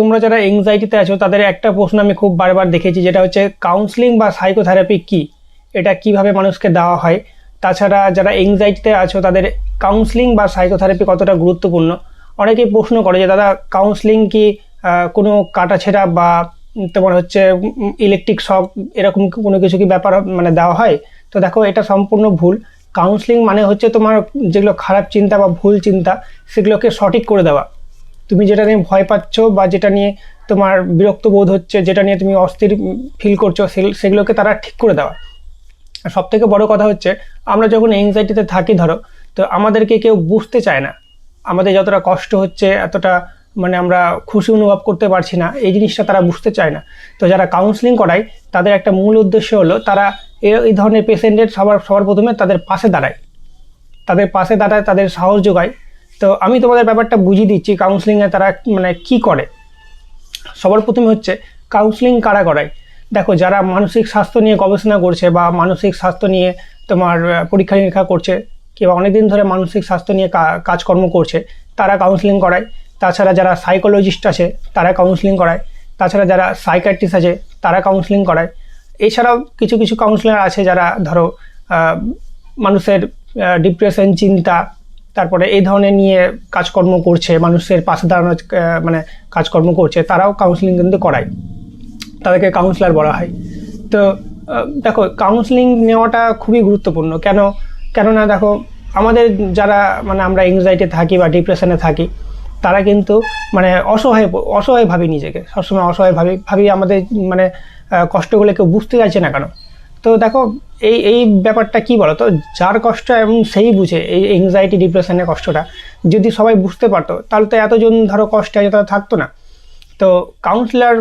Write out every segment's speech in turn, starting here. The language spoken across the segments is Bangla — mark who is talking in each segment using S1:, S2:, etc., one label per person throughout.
S1: তোমরা যারা এংজাইটিতে আছো, তাদের একটা প্রশ্ন আমি খুব বারবার দেখেছি, যেটা হচ্ছে কাউন্সিলিং বা সাইকোথেরাপি কি? এটা কীভাবে মানুষকে দেওয়া হয়? তাছাড়া যারা এংজাইটিতে আছো, তাদের কাউন্সিলিং বা সাইকোথেরাপি কতটা গুরুত্বপূর্ণ? অনেকেই প্রশ্ন করে যে, দাদা কাউন্সিলিং কি কোনো কাটাছেড়া বা তোমার হচ্ছে ইলেকট্রিক শক এরকম কোনো কিছু কি ব্যাপার মানে দেওয়া হয়? তো দেখো, এটা সম্পূর্ণ ভুল। কাউন্সিলিং মানে হচ্ছে তোমার যেগুলো খারাপ চিন্তা বা ভুল চিন্তা, সেগুলোকে সঠিক করে দেওয়া। তুমি যেটা নিয়ে ভয় পাচ্ছ বা যেটা নিয়ে তোমার বিরক্ত বোধ হচ্ছে, যেটা নিয়ে তুমি অস্থির ফিল করছ সেগুলোকে তারা ঠিক করে দেওয়া। আর সব থেকে বড় কথা হচ্ছে, আমরা যখন এংজাইটিতে থাকি ধরো, তো আমাদেরকে কেউ বুঝতে চায় না। আমাদের যতটা কষ্ট হচ্ছে, এতটা মানে আমরা খুশি অনুভব করতে পারছি না, এই জিনিসটা তারা বুঝতে চায় না। তো যারা কাউন্সিলিং করায়, তাদের একটা মূল উদ্দেশ্য হলো, তারা এই ধরনের পেশেন্টের সবার সবার প্রথমে তাদের পাশে দাঁড়ায়। তাদের পাশে দাঁড়ায়, তাদের সাহস যোগায়। তো আমি তোমাদের ব্যাপারটা বুঝিয়ে দিচ্ছি কাউন্সিলিংয়ে তারা মানে কি করে? সবার প্রথমে হচ্ছে কাউন্সিলিং কারা করায়? দেখো, যারা মানসিক স্বাস্থ্য নিয়ে গবেষণা করছে বা মানসিক স্বাস্থ্য নিয়ে তোমার পরীক্ষা নিরীক্ষা করছে, কিংবা অনেকদিন ধরে মানসিক স্বাস্থ্য নিয়ে কাজকর্ম করছে, তারা কাউন্সিলিং করায়। তাছাড়া যারা সাইকোলজিস্ট আছে, তারা কাউন্সিলিং করায়। তাছাড়া যারা সাইকাট্রিস্ট আছে, তারা কাউন্সিলিং করায়। এছাড়াও কিছু কিছু কাউন্সিলার আছে যারা ধরো মানুষের ডিপ্রেশন চিন্তা তারপরে এই ধরনের নিয়ে কাজকর্ম করছে, মানুষের পাশে দাঁড়ানোর মানে কাজকর্ম করছে, তারাও কাউন্সিলিং কিন্তু করায়। তাদেরকে কাউন্সিলর বলা হয়। তো দেখো কাউন্সিলিং নেওয়াটা খুবই গুরুত্বপূর্ণ। কেন, কেননা দেখো, আমাদের যারা মানে আমরা এংজাইটি থাকি বা ডিপ্রেশনে থাকি, তারা কিন্তু মানে অসহায় অসহায় ভাবি নিজেকে। সবসময় অসহায় ভাবি ভাবি আমাদের মানে কষ্টগুলো কেউ বুঝতে চাইছে না কেন? তো দেখো, এই এই ব্যাপারটা কি বলো তো যার কষ্ট এবং সেই বুঝে, এই এংজাইটি ডিপ্রেশনের কষ্টটা যদি সবাই বুঝতে পারতো, তাহলে তো এতজন ধরো কষ্টে এত থাকতো না। তো কাউন্সিলর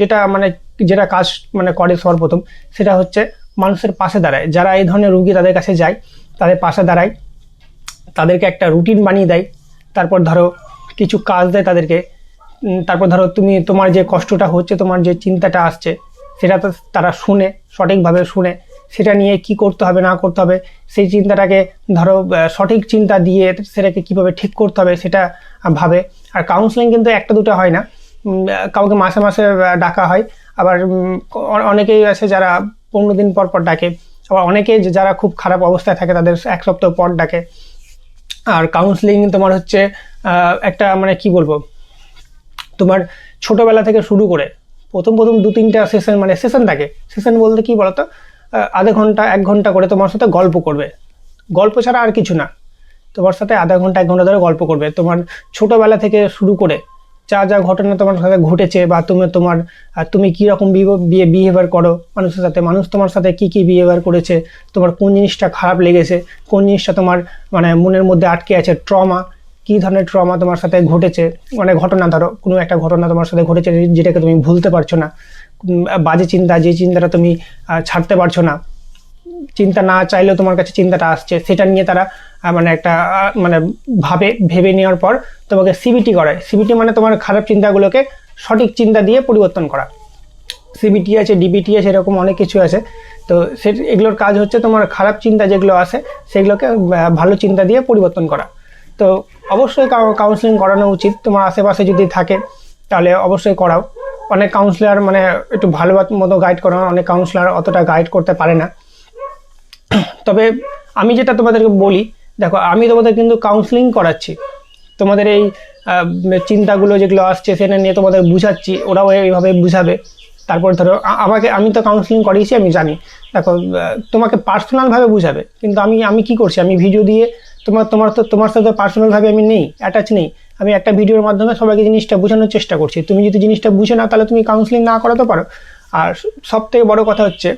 S1: যেটা মানে যেটা কাজ মানে করে সর্বপ্রথম, সেটা হচ্ছে মানুষের পাশে দাঁড়ায়। যারা এই ধরনের রুগী তাদের কাছে যায়, তাদের পাশে দাঁড়ায়, তাদেরকে একটা রুটিন বানিয়ে দেয়, তারপর ধরো কিছু কাজ দেয় তাদেরকে। তারপর ধরো তুমি, তোমার যে কষ্টটা হচ্ছে, তোমার যে চিন্তাটা আসছে সেটা তো তারা শুনে, সঠিকভাবে শুনে, সেটা নিয়ে কি করতে হবে, না করতে হবে, সেই চিন্তাটাকে ধরো সঠিক চিন্তা দিয়ে সেটাকে কীভাবে ঠিক করতে হবে সেটা ভাবে। আর কাউন্সিলিং কিন্তু একটা দুটো হয় না। কাউকে মাসে মাসে ডাকা হয়। আবার অনেকেই আছে যারা পনেরো দিন পর পর ডাকে। আবার অনেকে যারা খুব খারাপ অবস্থায় থাকে তাদের এক সপ্তাহ পর ডাকে। আর কাউন্সিলিং তোমার হচ্ছে একটা মানে কি বলব? তোমার ছোটবেলা থেকে শুরু করে প্রথম প্রথম দু তিনটা সেশন মানে সেশন থাকে। সেশন বলতে কি বলতো? আধা ঘণ্টা, এক ঘণ্টা করে তোমার সাথে গল্প করবে। গল্প ছাড়া আর কিছু না। তোমার সাথে আধা ঘণ্টা, এক ঘণ্টা ধরে গল্প করবে। তোমার ছোটোবেলা থেকে শুরু করে যা যা ঘটনা তোমার সাথে ঘটেছে বা তুমি তোমার তুমি কীরকম বিয়ে বিহেভিয়ার করো, মানুষের সাথে, মানুষ তোমার সাথে কি কি বিহেভিয়ার করেছে, তোমার কোন জিনিসটা খারাপ লেগেছে, কোন জিনিসটা তোমার মানে মনের মধ্যে আটকে আছে ট্রমা কী ধরনের ট্রমা তোমার সাথে ঘটেছে? অনেক ঘটনা ধরো, কোনো একটা ঘটনা তোমার সাথে ঘটেছে যেটাকে তুমি ভুলতে পারছ না। বাজে চিন্তা, যে চিন্তাটা তুমি ছাড়তে পারছ না। চিন্তা না চাইলেও তোমার কাছে চিন্তাটা আসছে। সেটা নিয়ে তারা মানে একটা মানে ভাবে, ভেবে নেওয়ার পর তোমাকে সিবিটি করায়। সিবিটি মানে তোমার খারাপ চিন্তাগুলোকে সঠিক চিন্তা দিয়ে পরিবর্তন করা। সিবিটি আছে ডিবিটি আছে, এরকম অনেক কিছু আছে। তো সে এগুলোর কাজ হচ্ছে তোমার খারাপ চিন্তা যেগুলো আছে, সেগুলোকে ভালো চিন্তা দিয়ে পরিবর্তন করা। তো অবশ্যই কাউন্সিলিং করানো উচিত। তোমার আশেপাশে যদি থাকে, তাহলে অবশ্যই করাও। অনেক কাউন্সিলর মানে একটু ভালো মতো গাইড করানো, অনেক কাউন্সিলর অতটা গাইড করতে পারে না। তবে আমি যেটা তোমাদেরকে বলি, দেখো, আমি তোমাদের কিন্তু কাউন্সিলিং করাচ্ছি। তোমাদের এই চিন্তাগুলো যেগুলো আসছে, সেটা নিয়ে তোমাদের বুঝাচ্ছি, ওরাও এইভাবে বুঝাবে। তারপর ধরো আমাকে, আমি তো কাউন্সিলিং করিয়েছি, আমি জানি। দেখো তোমাকে পার্সোনালভাবে বুঝাবে। কিন্তু আমি আমি কি করছি? আমি ভিডিও দিয়ে তোমার তোমার তোমার সাথে পার্সোনালভাবে আমি নেই অ্যাটাচ নেই। আমি একটা ভিডিওর মাধ্যমে সবাইকে জিনিসটা বোঝানোর চেষ্টা করছি। তুমি যদি জিনিসটা বুঝে না তাহলে তুমি কাউন্সিলিং না করাতে পারো। আর সব থেকে বড়ো কথা হচ্ছে,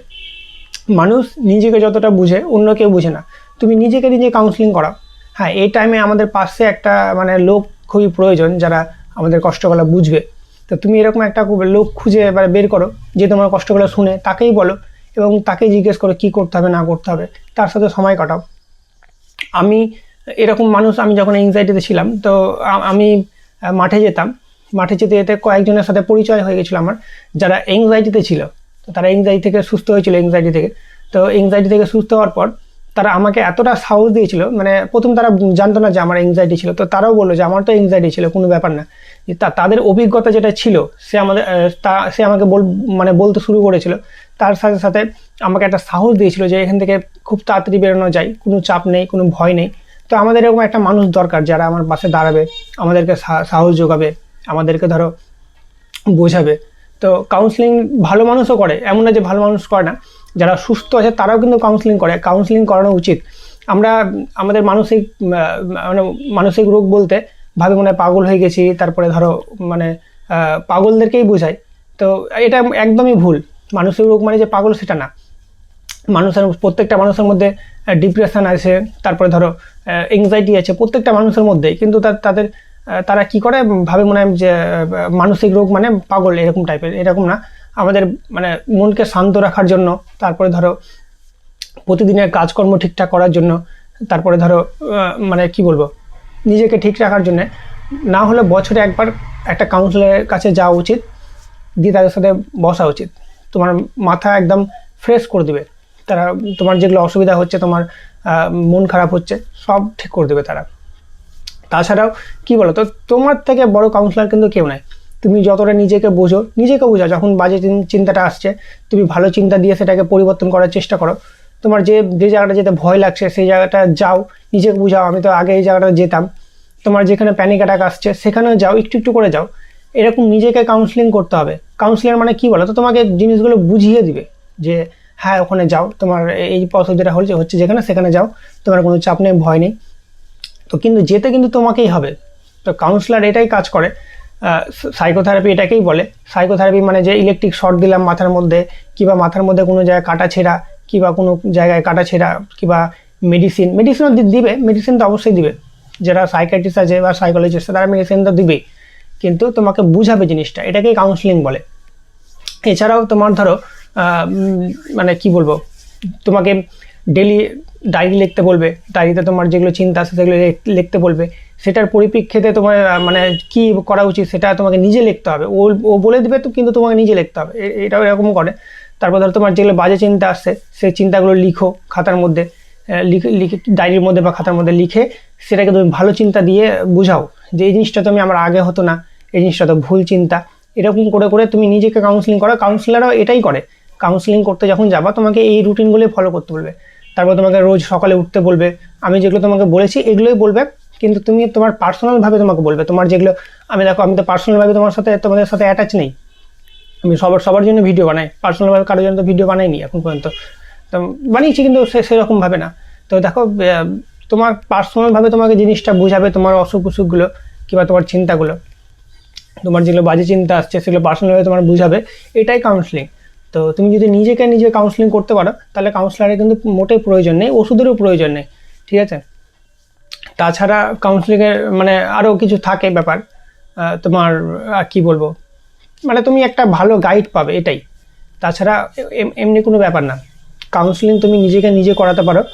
S1: মানুষ নিজেকে যতটা বুঝে, অন্য কেউ বুঝে না। তুমি নিজেকে নিজে কাউন্সিলিং করাও। হ্যাঁ এই টাইমে আমাদের পাশে একটা মানে লোক খুবই প্রয়োজন, যারা আমাদের কষ্টগুলো বুঝবে। তো তুমি এরকম একটা লোক খুঁজে এবার বের করো, যে তোমার কষ্টগুলো শুনে, তাকেই বলো এবং তাকেই জিজ্ঞেস করো, কী করতে হবে, না করতে হবে। তার সাথে সময় কাটাও। আমি এরকম মানুষ, আমি যখন এংজাইটিতে ছিলাম, তো আমি মাঠে যেতাম। মাঠে যেতে যেতে কয়েকজনের সাথে পরিচয় হয়ে গেছিল আমার, যারা এংজাইটিতে ছিল। তো তারা এংজাইটি থেকে সুস্থ হয়েছিল এংজাইটি থেকে। তো এংজাইটি থেকে সুস্থ হওয়ার পর তারা আমাকে এতটা সাহস দিয়েছিল মানে প্রথম তারা জানতো না যে আমার এংজাইটি ছিল। তো তারাও বলল যে আমার তো এংজাইটি ছিল, কোনো ব্যাপার না। তাদের অভিজ্ঞতা যেটা ছিল, সে আমাদের তা সে আমাকে বল মানে বলতে শুরু করেছিল তার সাথে সাথে আমাকে একটা সাহস দিয়েছিল যে এখান থেকে খুব তাড়াতাড়ি বেরোনো যায়, কোনো চাপ নেই, কোনো ভয় নেই। তো আমাদের এরকম একটা মানুষ দরকার যারা আমার পাশে দাঁড়াবে, আমাদেরকে সাহস যোগাবে, আমাদেরকে ধরো বোঝাবে। তো কাউন্সিলিং ভালো মানুষও করে, এমন না যে ভালো মানুষ করে না। যারা সুস্থ আছে তারাও কিন্তু কাউন্সিলিং করে কাউন্সিলিং করানো উচিত। আমরা আমাদের মানসিক মানে মানসিক রোগ বলতে ভাবে মনে পাগল হয়ে গেছি, তারপরে ধরো মানে পাগলদেরকেই বোঝায়। তো এটা একদমই ভুল। মানসিক রোগ মানে যে পাগল, সেটা না। মানুষের, প্রত্যেকটা মানুষের মধ্যে ডিপ্রেশন আছে, তারপরে ধরো এংজাইটি আছে, প্রত্যেকটা মানুষের মধ্যেই। কিন্তু তাদের তারা কি করে? ভাবে মনে হয় যে মানসিক রোগ মানে পাগল, এরকম টাইপের এরকম না। আমাদের মানে মনকে শান্ত রাখার জন্য, তারপরে ধরো, প্রতিদিনের কাজকর্ম ঠিকঠাক করার জন্য, তারপরে ধরো মানে কি বলব? নিজেকে ঠিক রাখার জন্য। না হলে বছরে একবার একটা কাউন্সিলরের কাছে যাওয়া উচিত, দিয়ে তাদের সাথে বসা উচিত। তোমার মাথা একদম ফ্রেশ করে দেবে। তারা, তোমার যেগুলো অসুবিধা হচ্ছে, তোমার মন খারাপ হচ্ছে, সব ঠিক করে দেবে তারা। তাছাড়াও, কি বলো তো তোমার থেকে বড় কাউন্সিলার কিন্তু কেউ নাই। তুমি যতটা নিজেকে বোঝো, নিজেকে বোঝা যখন বাজে চিন্তাটা আসছে, তুমি ভালো চিন্তা দিয়ে সেটাকে পরিবর্তন করার চেষ্টা করো। তোমার যে যে জায়গাটা যেতে ভয় লাগছে, সেই জায়গাটা যাও, নিজেকে বুঝাও। আমি তো আগে এই জায়গাটা যেতাম। তোমার যেখানে প্যানিক অ্যাটাক আসছে, সেখানেও যাও, একটু একটু করে যাও। এরকম নিজেকে কাউন্সিলিং করতে হবে। কাউন্সিলার মানে কি বলো? তো তোমাকে জিনিসগুলো বুঝিয়ে দিবে যে হ্যাঁ ওখানে যাও। তোমার এই অসুবিধাটা হচ্ছে হচ্ছে যেখানে, সেখানে যাও। তোমার কোনো চাপ নেই, ভয় নেই। তো কিন্তু যেতে কিন্তু তোমাকেই হবে। তো কাউন্সিলার এটাই কাজ করে। সাইকোথেরাপি এটাকেই বলে। সাইকোথেরাপি মানে যে ইলেকট্রিক শর্ট দিলাম মাথার মধ্যে, কিংবা মাথার মধ্যে কোনো জায়গায় কাটা ছেঁড়া, কিংবা কোনো জায়গায় কাটা ছেঁড়া, কিংবা মেডিসিন মেডিসিনও দিবে। মেডিসিন তো অবশ্যই দিবে। যারা সাইকাইট্রিস্ট আছে বা সাইকোলজিস্ট তারা মেডিসিন তো দিবেই। কিন্তু তোমাকে বুঝাবে জিনিসটা। এটাকেই কাউন্সিলিং বলে। এছাড়াও তোমার ধরো মানে কি বলব, তোমাকে ডেলি ডায়েরি লিখতে বলবে ডায়েরিতে তোমার যেগুলো চিন্তা আছে সেগুলো লিখতে বলবে, সেটার পরিপ্রেক্ষিতে তোমার মানে কি করা উচিত সেটা তোমাকে নিজে লিখতে হবে। ও ও বলে দেবে তো, কিন্তু তোমাকে নিজে লিখতে হবে। এটাও এরকম করে। তারপর ধরো তোমার যেগুলো বাজে চিন্তা আসছে, সেই চিন্তাগুলো লিখো খাতার মধ্যে লিখে লিখে ডায়েরির মধ্যে বা খাতার মধ্যে লিখে সেটাকে তুমি ভালো চিন্তা দিয়ে বুঝাও যে, এই জিনিসটা তুমি আমার আগে হতো না, এই জিনিসটা তো ভুল চিন্তা। এরকম করে করে তুমি নিজেকে কাউন্সিলিং করো কাউন্সিলারও এটাই করে। কাউন্সিলিং করতে যখন যাবা, তোমাকে এই রুটিনগুলোই ফলো করতে বলবে। তারপর তোমাকে রোজ সকালে উঠতে বলবে। আমি যেগুলো তোমাকে বলেছি, এগুলোই বলবে, কিন্তু তুমি তোমার পার্সোনালভাবে তোমাকে বলবে। তোমার যেগুলো, আমি দেখো, আমি তো পার্সোনালভাবে তোমার সাথে, তোমাদের সাথে অ্যাটাচ নেই। আমি সবার সবার জন্য ভিডিও বানাই। পার্সোনালভাবে কারোর জন্য তো ভিডিও বানাইনি এখন পর্যন্ত। তো বানিয়েছি, কিন্তু সে সেরকমভাবে না। তো দেখো তোমার পার্সোনালভাবে তোমাকে জিনিসটা বোঝাবে তোমার অসুখ অসুখগুলো কিংবা তোমার চিন্তাগুলো। তোমার যেগুলো বাজে চিন্তা আসছে, সেগুলো পার্সোনালভাবে তোমার বুঝাবে। এটাই কাউন্সিলিং তো তুমি যদি নিজেকে নিজে কাউন্সিলিং করতে পারো, তাহলে কাউন্সিলারের কিন্তু মোটেই প্রয়োজন নেই, ওষুধেরও প্রয়োজন নেই, ঠিক আছে? তাছাড়া কাউন্সিলিংয়ের মানে আরও কিছু থাকে ব্যাপার। তোমার কি বলব? মানে তুমি একটা ভালো গাইড পাবে, এটাই। তাছাড়া এম- এমনি কোনো ব্যাপার না। কাউন্সিলিং তুমি নিজেকে নিজে করাতে পারো।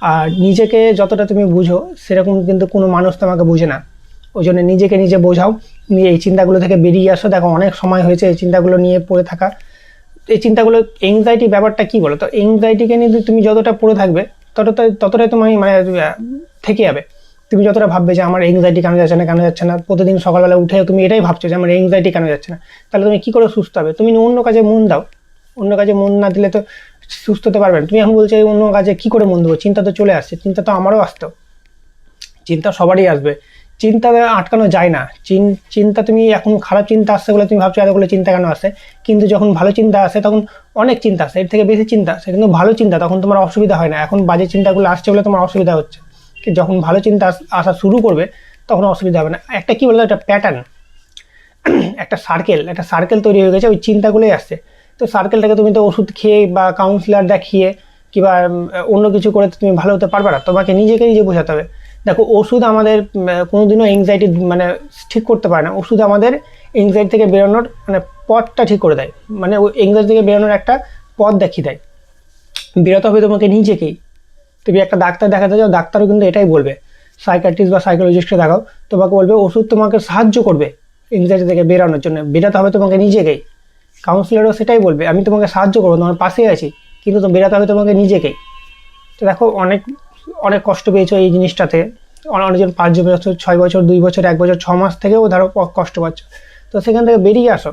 S1: আর নিজেকে যতটা তুমি বুঝো, সেরকম কিন্তু কোনো মানুষ তোমাকে বুঝে না। ওই জন্য নিজেকে নিজে বোঝাও। নিয়ে এই চিন্তাগুলো থেকে বেরিয়ে আসো। দেখো, অনেক সময় হয়েছে এই চিন্তাগুলো নিয়ে পড়ে থাকা। এই চিন্তাগুলো এংজাইটি ব্যাপারটা কি বলো? তো এংজাইটিকে নিয়ে তুমি যতটা পড়ে থাকবে, ততটা, ততটাই তোমার মানে থেকে যাবে। তুমি যতটা ভাববে যে আমার এংজাইটি কেন যাচ্ছে না, কেন যাচ্ছে না, প্রতিদিন সকালবেলা উঠে তুমি এটাই ভাবছ যে আমার এংজাইটি কেন যাচ্ছে না। তাহলে তুমি কী করে সুস্থ হবে? তুমি অন্য কাজে মন দাও। অন্য কাজে মন না দিলে তো সুস্থ হতে পারবে না। তুমি এখন বলছো অন্য কাজে কী করে মন দেবো? চিন্তা তো চলে আসছে, চিন্তা তো আমারও আসতো। চিন্তা সবারই আসবে। চিন্তা আটকানো যায় না। চিন- চিন্তা তুমি এখন খারাপ চিন্তা আসছে বলে তুমি ভাবছ এতগুলো চিন্তা কেন আসে কিন্তু যখন ভালো চিন্তা আসে, তখন অনেক চিন্তা আসে। এর থেকে বেশি চিন্তা আসে। কিন্তু ভালো চিন্তা, তখন তোমার অসুবিধা হয় না। এখন বাজে চিন্তাগুলো আসছে বলে তোমার অসুবিধা হচ্ছে। যখন ভালো চিন্তা আসা শুরু করবে, তখন অসুবিধা হবে না। একটা কী বলতো, একটা প্যাটার্ন একটা সার্কেল একটা সার্কেল তৈরি হয়ে গেছে, ওই চিন্তাগুলোই আসছে। তো সার্কেলটাকে তুমি তো ওষুধ খেয়ে বা কাউন্সিলার দেখিয়ে কিংবা অন্য কিছু করে তুমি ভালো হতে পারবে না। তোমাকে নিজেকে নিজে বোঝাতে হবে। দেখো, ওষুধ আমাদের কোনোদিনও এংজাইটি মানে ঠিক করতে পারে না। ওষুধ আমাদের এংজাইটি থেকে বেরোনোর মানে পথটা ঠিক করে দেয়। মানে ওই এংজাইটি থেকে বেরোনোর একটা পথ দেখিয়ে দেয়। বেরোতে হবে তোমাকে নিজেকেই। তুমি একটা ডাক্তার দেখাতে যাও, ডাক্তারও কিন্তু এটাই বলবে। সাইকাট্রিস্ট বা সাইকোলজিস্টকে দেখাও, তোমাকে বলবে, ওষুধ তোমাকে সাহায্য করবে এংজাইটি থেকে বেরোনোর জন্য। বেরোতে হবে তোমাকে নিজেকেই। কাউন্সিলরও সেটাই বলবে, আমি তোমাকে সাহায্য করব, তোমার পাশে আছি, কিন্তু বেরোতে হবে তোমাকে নিজেকেই। তো দেখো, অনেক অনেক কষ্ট পেয়েছ এই জিনিসটাতে। অনে- অনেকজন পাঁচ বছর, ছয় বছর, দুই বছর, এক বছর, ছ মাস থেকেও ধরো কষ্ট পাচ্ছ। তো সেখান থেকে বেরিয়ে আসো।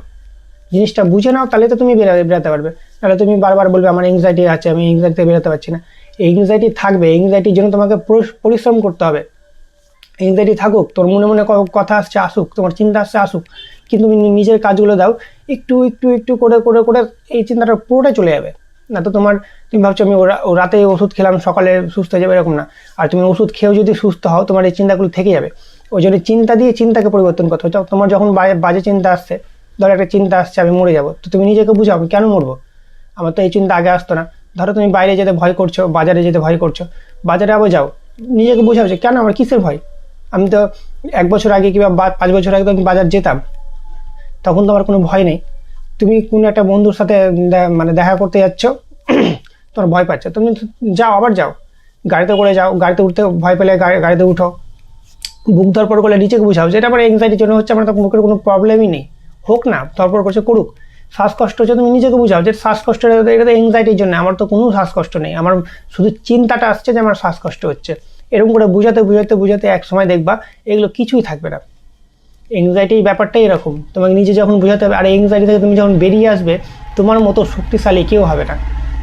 S1: জিনিসটা বুঝে নাও, তাহলে তো তুমি বেরা- বেরাতে পারবে। তাহলে তুমি বারবার বলবে, আমার এংজাইটি আছে, আমি এংজাইটি থেকে বেরোতে পারছি না। এংজাইটি থাকবে এংজাইটির জন্য তোমাকে পরিশ- পরিশ্রম করতে হবে। এংজাইটি থাকুক, তোর মনে মনে কথা আসছে, আসুক, তোমার চিন্তা আসছে, আসুক। কিন্তু তুমি নিজের কাজগুলো দাও, একটু একটু একটু করে করে করে এই চিন্তাটা পুরোটাই চলে যাবে। না তো তোমার, তুমি ভাবছ আমি রাতে ওষুধ খেলাম, সকালে সুস্থ হয়ে যাবে এরকম না। আর তুমি ওষুধ খেয়েও যদি সুস্থ হও, তোমার এই চিন্তাগুলো থেকে যাবে। ওই জন্য চিন্তা দিয়ে চিন্তাকে পরিবর্তন করতে হবে। তোমার যখন বাজে চিন্তা আসছে, ধরো একটা চিন্তা আসছে, আমি মরে যাব, তো তুমি নিজেকে বুঝাও, আমি কেন মরবো? আমার তো এই চিন্তা আগে আসতো না। ধরো তুমি বাইরে যেতে ভয় করছ, বাজারে যেতে ভয় করছ। বাজারে আবার যাও, নিজেকে বোঝাও যে কেন আমার কিসের ভয়? আমি তো এক বছর আগে কিংবা পাঁচ বছর আগে তো আমি বাজার যেতাম, তখন তো আমার কোনো ভয় নেই। তুমি কোনো একটা বন্ধুর সাথে মানে দেখা করতে যাচ্ছ, তোমার ভয় পাচ্ছে। তুমি যাও, আবার যাও। গাড়িতে করে যাও, গাড়িতে উঠতে ভয় পেলে গাড়ি গাড়িতে উঠো। বুক ধরপড় করলে নিজেকে বুঝাও। যেটা আমার এংজাইটির জন্য হচ্ছে, আমার তো মুখের কোনো প্রবলেমই নেই। হোক না ধরপড় করছে, করুক। শ্বাসকষ্ট হচ্ছে, তুমি নিজেকে বুঝাও যে শ্বাসকষ্ট, এটা তো এংজাইটির জন্য, আমার তো কোনো শ্বাসকষ্ট নেই। আমার শুধু চিন্তাটা আসছে যে আমার শ্বাসকষ্ট হচ্ছে। এরকম করে বুঝাতে বুঝাতে বুঝাতে এক সময় দেখবা, এগুলো কিছুই থাকবে না। এংজাইটি ব্যাপারটাই এরকম। তোমাকে নিজে যখন বোঝাতে হবে, আর এংজাইটি থেকে তুমি যখন বেরিয়ে আসবে, তোমার মতো শক্তিশালী কেউ হবে না।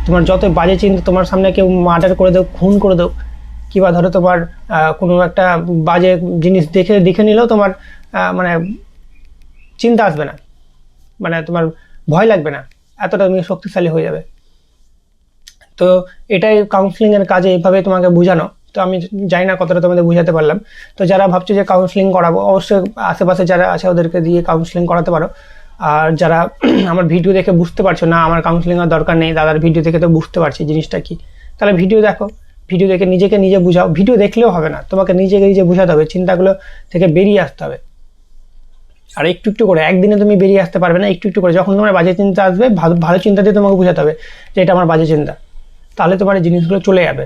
S1: তোমার যত বাজে চিন্তা তোমার সামনে কেউ মার্ডার করে দেও খুন করে দেও কিংবা ধরো তোমার কোনো একটা বাজে জিনিস দেখে দেখে নিলেও তোমার মানে চিন্তা আসবে না। মানে তোমার ভয় লাগবে না। এতটা তুমি শক্তিশালী হয়ে যাবে। তো এটাই কাউন্সিলিংয়ের কাজে এইভাবে তোমাকে বোঝানো। তো আমি জানি না কতটা তোমাদের বোঝাতে পারলাম। তো যারা ভাবছ যে কাউন্সিলিং করাবো, অবশ্যই আশেপাশে যারা আছে ওদেরকে দিয়ে কাউন্সিলিং করাতে পারো। আর যারা আমার ভিডিও দেখে বুঝতে পারছ, না, আমার কাউন্সিলিংয়ের দরকার নেই, দাদার ভিডিও দেখে তো বুঝতে পারছি জিনিসটা কি। তাহলে ভিডিও দেখো, ভিডিও দেখে নিজেকে নিজে বুঝাও। ভিডিও দেখলেও হবে না, তোমাকে নিজেকে নিজে বুঝাতে হবে, চিন্তাগুলো থেকে বেরিয়ে আসতে হবে। আর একটু একটু করে, একদিনে তুমি বেরিয়ে আসতে পারবে না, একটু একটু করে। যখন তোমার বাজে চিন্তা আসবে, ভালো ভালো চিন্তা দিয়ে তোমাকে বোঝাতে হবে যে এটা আমার বাজে চিন্তা। তাহলে তোমার এই জিনিসগুলো চলে যাবে।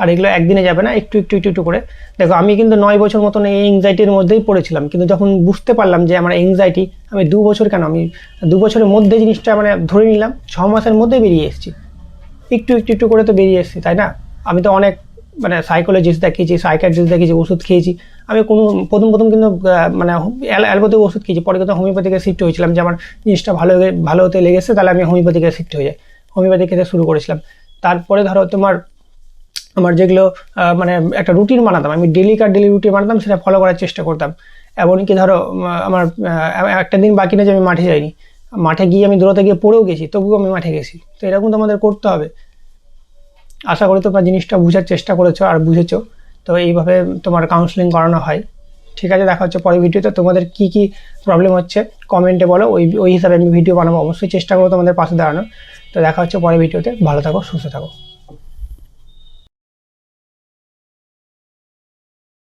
S1: আর এগুলো একদিনে যাবে না, একটু একটু একটু একটু করে। দেখো, আমি কিন্তু নয় বছর মতন এই এংজাইটির মধ্যেই পড়েছিলাম, কিন্তু যখন বুঝতে পারলাম যে আমার এংজাইটি আমি দু বছর কেন, আমি দু বছরের মধ্যে জিনিসটা মানে ধরে নিলাম, ছ মাসের মধ্যে বেরিয়ে এসেছি। একটু একটু একটু করে তো বেরিয়ে এসেছি, তাই না? আমি তো অনেক মানে সাইকোলজিস্ট দেখিয়েছি সাইকাট্রিস্ট দেখিয়েছি, ওষুধ খেয়েছি। আমি কোনো, প্রথম প্রথম কিন্তু মানে অ্যালোপ্যাথিক ওষুধ খেয়েছি, পরে কিন্তু হোমিওপ্যাথিকে শিফট হয়েছিলাম, যে আমার জিনিসটা ভালো ভালো হতে লেগেছে, তাহলে আমি হোমিওপ্যাথিকে শিফট হয়ে যাই। হোমিওপ্যাথি খেতে শুরু করেছিলাম। তারপরে ধরো তোমার আমার যেগুলো মানে একটা রুটিন বানাতাম, আমি ডেলি কার ডেলি রুটিন বানাতাম, সেটা ফলো করার চেষ্টা করতাম। এমনকি ধরো আমার একটা দিন বাকি না যে আমি মাঠে যাইনি। মাঠে গিয়ে আমি দৌড়াতে গিয়ে পড়েও গেছি, তবুও আমি মাঠে গেছি। তো এরকম তো আমাদের করতে হবে। আশা করি তোমরা জিনিসটা বোঝার চেষ্টা করেছ আর বুঝেছ। তো এইভাবে তোমার কাউন্সেলিং করানো হয়। ঠিক আছে, দেখা হচ্ছে পরের ভিডিওতে তোমাদের কি কি প্রবলেম হচ্ছে কমেন্টে বলো। ওই ওই হিসাবে আমি ভিডিও বানাবো। অবশ্যই চেষ্টা করব তোমাদের পাশে দাঁড়ানো তো দেখা হচ্ছে পরের ভিডিওতে ভালো থাকো, সুস্থ থাকো।